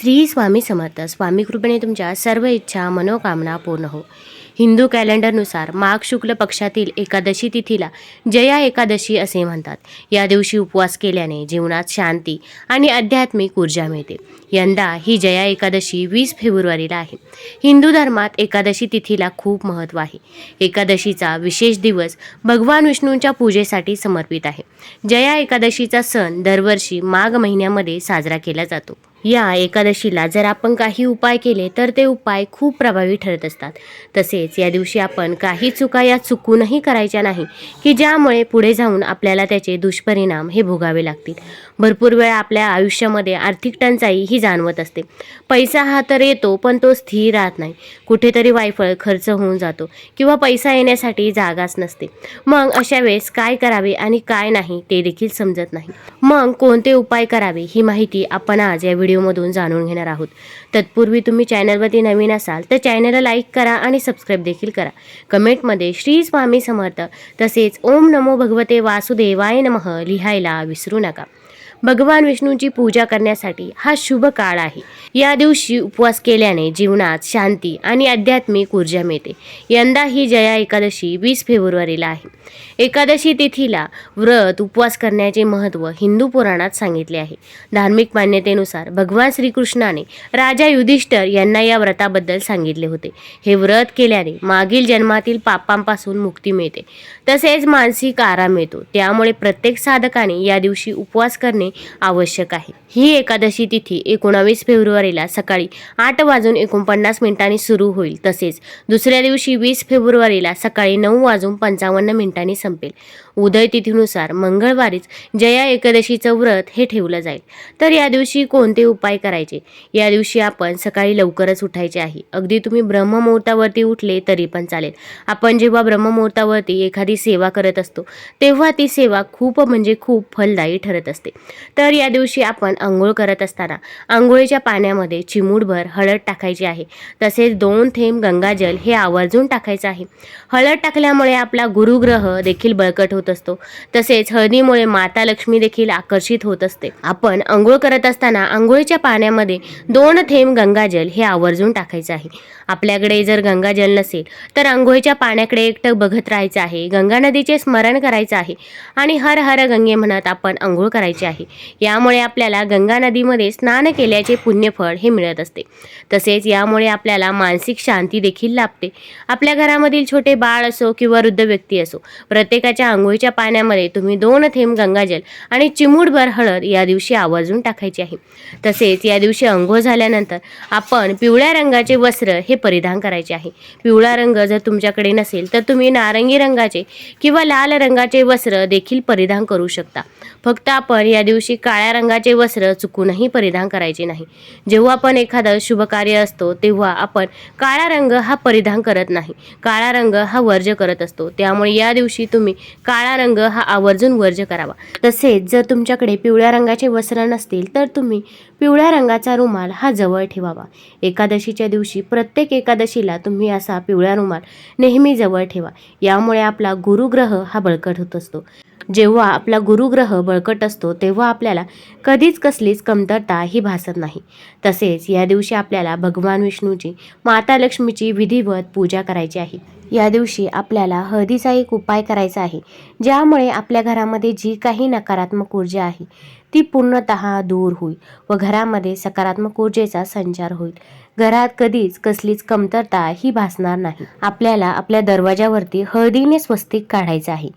श्री स्वामी समर्थ. स्वामी कृपेने तुमच्या सर्व इच्छा मनोकामना पूर्ण हो. हिंदू कॅलेंडरनुसार माघ शुक्ल पक्षातील एकादशी तिथीला जया एकादशी असे म्हणतात. या दिवशी उपवास केल्याने जीवनात शांती आणि आध्यात्मिक ऊर्जा मिळते. यंदा ही जया एकादशी वीस फेब्रुवारीला आहे. हिंदू धर्मात एकादशी तिथीला खूप महत्त्व आहे. एकादशीचा विशेष दिवस भगवान विष्णूंच्या पूजेसाठी समर्पित आहे. जया एकादशीचा सण दरवर्षी माघ महिन्यामध्ये साजरा केला जातो. या एकादशीला जर आपण काही उपाय केले तर ते उपाय खूप प्रभावी ठरत असतात. तसेच या दिवशी आपण काही चुका या चुकूनही करायच्या नाही की ज्यामुळे पुढे जाऊन आपल्याला त्याचे दुष्परिणाम हे भोगावे लागतील. भरपूर वेळा आपल्या आयुष्यामध्ये आर्थिक टंचाई ही जाणवत असते. पैसा हा तर येतो पण तो स्थिर राहत नाही. कुठेतरी वायफळ खर्च होऊन जातो किंवा पैसा येण्यासाठी जागाच नसते. मग अशा वेळेस काय करावे आणि काय नाही ते देखील समजत नाही. मग कोणते उपाय करावे ही माहिती आपण आज या व्हिडिओमधून जाणून घेणार आहोत. तत्पूर्वी तुम्ही चॅनलवरती नवीन असाल तर चॅनलला लाईक करा आणि सबस्क्राईब देखील करा. कमेंटमध्ये श्री स्वामी समर्थ तसेच ओम नमो भगवते वासुदेवाय नमः लिहायला विसरू नका. भगवान विष्णूंची पूजा करण्यासाठी हा शुभ काळ आहे. या दिवशी उपवास केल्याने जीवनात शांती आणि आध्यात्मिक ऊर्जा मिळते. यंदा ही जया एकादशी वीस फेब्रुवारीला आहे. एकादशी तिथीला व्रत उपवास करण्याचे महत्त्व हिंदू पुराणात सांगितले आहे. धार्मिक मान्यतेनुसार भगवान श्रीकृष्णाने राजा युधिष्ठर यांना या व्रताबद्दल सांगितले होते. हे व्रत केल्याने मागील जन्मातील पापांपासून मुक्ती मिळते. तसेच मानसिक आराम मिळतो. त्यामुळे प्रत्येक साधकाने या दिवशी उपवास करणे आवश्यक आहे. ही एकादशी तिथी एकोणावीस फेब्रुवारीला सकाळी आठ वाजून एकोणपन्नास मिनिटांनी सुरू होईल. तसेच दुसऱ्या दिवशी वीस फेब्रुवारीला सकाळी नऊ वाजून पंचावन्न मिनिटांनी संपेल. उदय तिथीनुसार मंगळवारीच जया एकादशीचं व्रत हे ठेवलं जाईल. तर या दिवशी कोणते उपाय करायचे? या दिवशी आपण सकाळी लवकरच उठायचे आहे. अगदी तुम्ही ब्रह्ममुहूर्तावरती उठले तरी पण चालेल. आपण जेव्हा ब्रह्ममुहूर्तावरती एखादी सेवा करत असतो तेव्हा ती सेवा खूप म्हणजे खूप फलदायी ठरत असते. तर या दिवशी आपण आंघोळ करत असताना आंघोळीच्या पाण्यामध्ये चिमूटभर हळद टाकायची आहे. तसेच दोन थेंब गंगाजल हे आवर्जून टाकायचं आहे. हळद टाकल्यामुळे आपला गुरुग्रह देखील बळकट होतो. असतो. तसेच हळदीमुळे माता लक्ष्मी देखील आकर्षित होत असते. आपण आंघोळ करत असताना आंघोळीच्या पाण्यामध्ये दोन थेंब गंगाजल हे आवर्जून टाकायचं आहे. आपल्याकडे जर गंगाजल नसेल तर आंघोळीच्या पाण्याकडे एकटक बघत राहायचं आहे. गंगा नदीचे स्मरण करायचं आहे आणि हर हर गंगे म्हणत आपण आंघोळ करायची आहे. यामुळे आपल्याला गंगा नदीमध्ये स्नान केल्याचे पुण्यफळ हे मिळत असते. तसेच यामुळे आपल्याला मानसिक शांती देखील लाभते. आपल्या घरामधील छोटे बाळ असो किंवा वृद्ध व्यक्ती असो प्रत्येकाच्या आंघोळी आंघोळीच्या पाण्यामध्ये तुम्ही दोन थेंब गंगाजल आणि चिमूटभर हळद या दिवशी आवर्जून टाकायची आहे. तसेच या दिवशी अंघोळ झाल्यानंतर आपण पिवळ्या रंगाचे वस्त्र हे परिधान करायचे आहे. पिवळा रंग जर तुमच्याकडे नसेल तर तुम्ही नारंगी रंगाचे किंवा लाल रंगाचे वस्त्र देखील परिधान करू शकता. फक्त आपण या दिवशी काळ्या रंगाचे वस्त्र चुकूनही परिधान करायचे नाही. जेव्हा आपण एखादं शुभ कार्य असतो तेव्हा आपण काळा रंग हा परिधान करत नाही. काळा रंग हा वर्ज करत असतो. त्यामुळे या दिवशी तुम्ही काळा काळा रंग हा आवर्जून वर्ज करावा. तसेच जर तुमच्याकडे पिवळ्या रंगाचे वस्त्र नसतील तर तुम्ही पिवळ्या रंगाचा रुमाल हा जवळ ठेवावा. एकादशीच्या दिवशी प्रत्येक एकादशीला तुम्ही असा पिवळा रुमाल नेहमी जवळ ठेवा. यामुळे आपला गुरुग्रह हा बळकट होत असतो. जेव्हा आपला गुरुग्रह बळकट असतो तेव्हा आपल्याला कधीच कसलीच कमतरता ही भासत नाही. तसेच या दिवशी आपल्याला भगवान विष्णूची माता लक्ष्मीची विधिवत पूजा करायची आहे. या दिवशी आपल्याला हळदीचा एक उपाय करायचा आहे ज्यामुळे आपल्या घरामध्ये जी काही नकारात्मक ऊर्जा आहे ती पूर्णतः दूर होईल व घरामध्ये सकारात्मक ऊर्जेचा संचार होईल. घरात कधीच कसलीच कमतरता ही भासणार नाही. आपल्याला आपल्या दरवाजावरती हळदीने स्वस्तिक काढायचं आहे.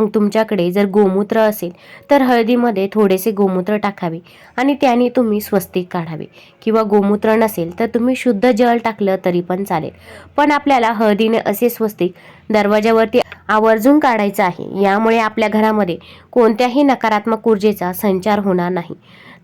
मग तुमच्याकडे जर गोमूत्र असेल तर हळदीमध्ये थोडेसे गोमूत्र टाकावे आणि त्याने तुम्ही स्वस्तिक काढावे. किंवा गोमूत्र नसेल तर तुम्ही शुद्ध जल टाकलं तरी पण चालेल. पण आपल्याला हळदीने असे स्वस्तिक दरवाजावरती आवर्जून काढायचं आहे यामुळे आपल्या घरामध्ये कोणत्याही नकारात्मक ऊर्जेचा संचार होणार नाही.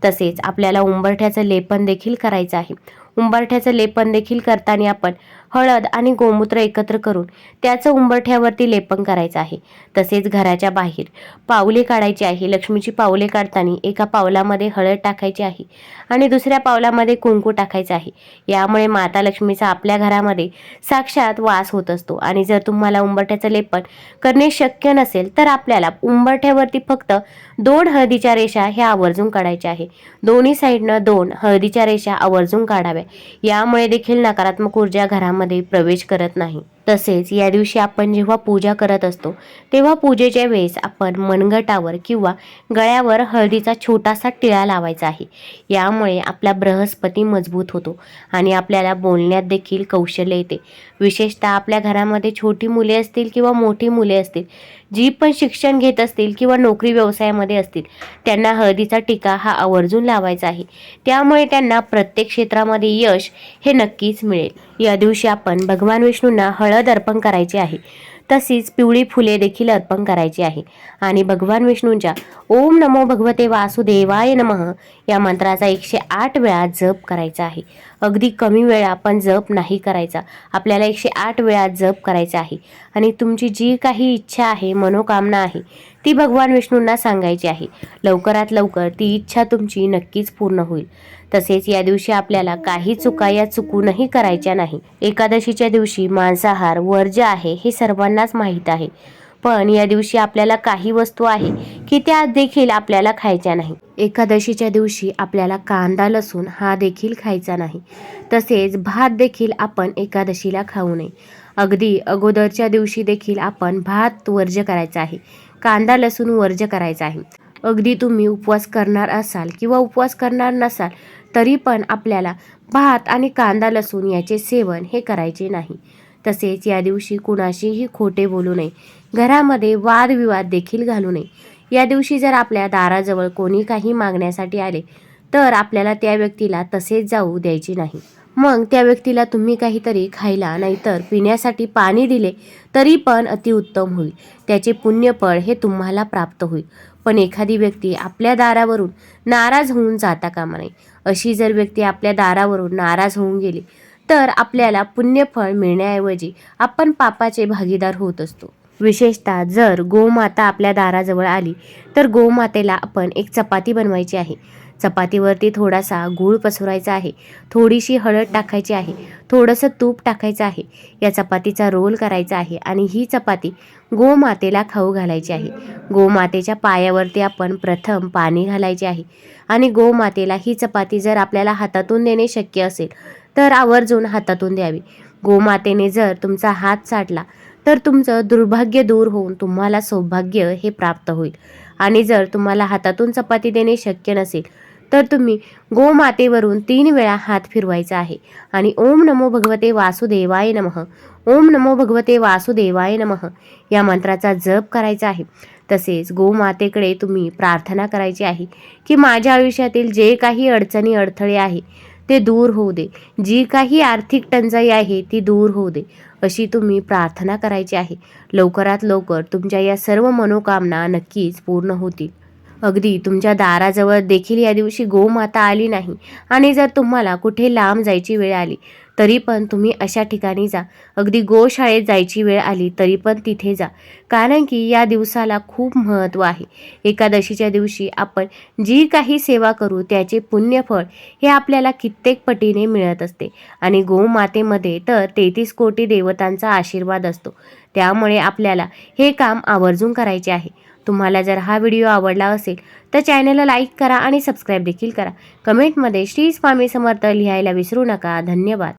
तसेच आपल्याला उंबरठ्याचं लेपन देखील करायचं आहे. उंबरठ्याचं लेपन देखील करताना आपण हळद आणि गोमूत्र एकत्र करून त्याचं उंबरठ्यावरती लेपन करायचं आहे. तसेच घराच्या बाहेर पावले काढायची आहे. लक्ष्मीची पावले काढताना एका पावलामध्ये हळद टाकायची आहे आणि दुसऱ्या पावलामध्ये कुंकू टाकायचं आहे. यामुळे माता लक्ष्मीचा आपल्या घरामध्ये साक्षात वास होत असतो आणि जर तुम्हाला उंबरठ्याचं लेपन करणे शक्य नसेल तर आपल्याला उंबरठ्यावरती फक्त दोन हळदीच्या रेषा ह्या आवर्जून काढायच्या आहे. दोन्ही साईडनं दोन हळदीच्या रेषा आवर्जून काढाव्या. यामुळे देखील नकारात्मक ऊर्जा घरामध्ये प्रवेश करत नाही. तसेच या दिवशी आपण जेव्हा पूजा करत असतो तेव्हा पूजेच्या वेळेस आपण मनगटावर किंवा गळ्यावर हळदीचा छोटासा टिळा लावायचा आहे. यामुळे आपला बृहस्पती मजबूत होतो आणि आपल्याला बोलण्यात देखील कौशल्य येते. विशेषतः आपल्या घरामध्ये छोटी मुले असतील किंवा मोठी मुले असतील जी पण शिक्षण घेत असतील किंवा नोकरी व्यवसायामध्ये असतील त्यांना हळदीचा टिका हा आवर्जून लावायचा आहे. त्यामुळे त्यांना प्रत्येक क्षेत्रामध्ये यश हे नक्कीच मिळेल. या दिवशी आपण भगवान विष्णूंना हळद अर्पण करायची आहे. तशीच पिवळी फुले देखील अर्पण करायची आहे. आणि भगवान विष्णूंच्या ओम नमो भगवते वासुदेवाय नमः या मंत्राचा एकशे आठ वेळा जप करायचा आहे. अगदी कमी वेळा आपण जप नाही करायचा. आपल्याला एकशे आठ वेळा जप करायचा आहे. आणि तुमची जी काही इच्छा आहे मनोकामना आहे ती भगवान विष्णूंना सांगायची आहे. लवकरात लवकर ती इच्छा तुमची नक्कीच पूर्ण होईल. तसेच या दिवशी आपल्याला काही चुका या चुकूनही करायच्या नाही. एकादशीच्या दिवशी मांसाहार वर्ज्य आहे हे सर्वांनाच माहीत आहे. पण या दिवशी आपल्याला काही वस्तू आहे की त्या देखील आपल्याला खायच्या नाही. एकादशीच्या दिवशी आपल्याला कांदा लसूण हा देखील खायचा नाही. तसेच भात देखील आपण एकादशीला खाऊ नये. अगदी अगोदरच्या दिवशी देखील आपण भात वर्ज्य करायचा आहे. कांदा लसूण वर्ज्य करायचा आहे. अगदी तुम्ही उपवास करणार असाल किंवा उपवास करणार नसाल तरी पण आपल्याला भात आणि कांदा लसूण याचे सेवन हे करायचे नाही. तसेच या दिवशी कुणाशीही खोटे बोलू नये. घरामध्ये वादविवाद देखील घालू नये. या दिवशी जर आपल्या दाराजवळ कोणी काही मागण्यासाठी आले तर आपल्याला त्या व्यक्तीला तसेच जाऊ द्यायचे नाही. मग त्या व्यक्तीला तुम्ही काहीतरी खायला नाहीतर पिण्यासाठी पाणी दिले तरी पण अतिउत्तम होईल. त्याचे पुण्यफळ हे तुम्हाला प्राप्त होईल. पण एखादी व्यक्ती आपल्या दारावरून नाराज होऊन जाता कामा नये. अशी जर व्यक्ती आपल्या दारावरून नाराज होऊन गेली तर आपल्याला पुण्यफळ मिळण्याऐवजी आपण पापाचे भागीदार होत असतो. विशेषतः जर गोमाता आपल्या दाराजवळ आली तर गोमातेला आपण एक चपाती बनवायची आहे. चपातीवरती थोडासा गूळ पसरायचा आहे थोडीशी हळद टाकायची आहे थोडंसं तूप टाकायचं आहे. या चपातीचा रोल करायचा आहे आणि ही चपाती गोमातेला खाऊ घालायची आहे. गोमातेच्या पायावरती आपण प्रथम पाणी घालायचे आहे आणि गोमातेला ही चपाती जर आपल्याला हातातून देणे शक्य असेल तर आवर्जून हातातून द्यावी. गोमातेने जर तुमचा हात चाटला तर तुमचं दुर्भाग्य दूर होऊन तुम्हाला सौभाग्य हे प्राप्त होईल. आणि जर तुम्हाला हातातून चपाती देणे शक्य नसेल तर तुम्ही गोमातेवरून तीन वेळा हात फिरवायचा आहे. आणि ओम नमो भगवते वासुदेवाय नमः. ओम नमो भगवते वासुदेवाय नमः. या मंत्राचा जप करायचा आहे. तसेच गोमातेकडे तुम्ही प्रार्थना करायची आहे की माझ्या आयुष्यातील जे काही अडचणी अडथळे आहे ते दूर होऊ दे. जी काही आर्थिक टंचाई आहे ती दूर होऊ दे अशी तुम्ही प्रार्थना करायची आहे. लवकरात लवकर तुमच्या या सर्व मनोकामना नक्कीच पूर्ण होतील. अगदी तुमच्या दाराजवळ देखील या दिवशी गोमाता आली नाही. आणि जर तुम्हाला कुठे लांब जायची वेळ आली तरी पण तुम्ही अशा ठिकाणी जा. अगदी गोशाळेत जायची वेळ आली तरी पण तिथे जा. कारण की या दिवसाला खूप महत्त्व आहे. एकादशीच्या दिवशी आपण जी काही सेवा करू त्याचे पुण्यफळ हे आपल्याला कित्येक पटीने मिळत असते. आणि गोमातेमध्ये तर तेहतीस कोटी देवतांचा आशीर्वाद असतो. त्यामुळे आपल्याला हे काम आवर्जून करायचे आहे. तुम्हाला जर हा व्हिडिओ आवडला असेल तर चॅनलला लाईक करा आणि सबस्क्राईब देखील करा. कमेंटमध्ये श्री स्वामी समर्थ लिहायला विसरू नका. धन्यवाद.